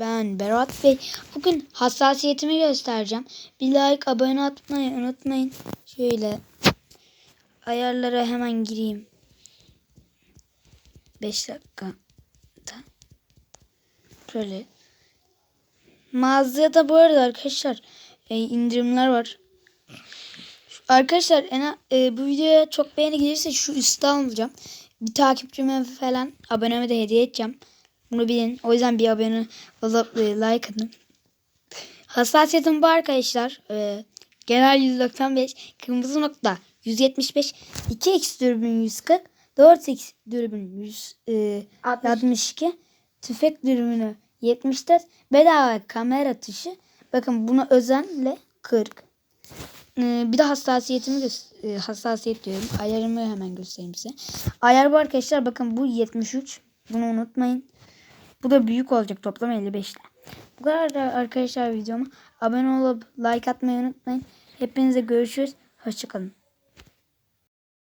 Ben Berat Bey. Bugün hassasiyetimi göstereceğim. Bir like, abone atmayı unutmayın. Şöyle ayarlara hemen gireyim. 5 dakika. Da. Şöyle. Mağazada bu arada arkadaşlar e, indirimler var. Arkadaşlar en, e, bu videoya çok beğeni gelirse şu üstte alacağım. Bir takipçime falan aboneme de hediye edeceğim. Bunu bilin. O yüzden bir abone olup like atın. Hassasiyetim bu arkadaşlar. E, genel 195. Kırmızı nokta 175. 2x dürbün 140. 4x dürbün 100, e, 62. Tüfek dürbünü 74. Bedava kamera tuşu. Bakın buna özenle 40. Ee, bir de hassasiyetimi e, hassasiyet diyorum. Ayarımı hemen göstereyim size. Ayar bu arkadaşlar bakın bu 73. Bunu unutmayın. Bu da büyük olacak toplam 55'te. Bu kadar da arkadaşlar videoma. Abone olup like atmayı unutmayın. Hepinize görüşürüz. Hoşçakalın.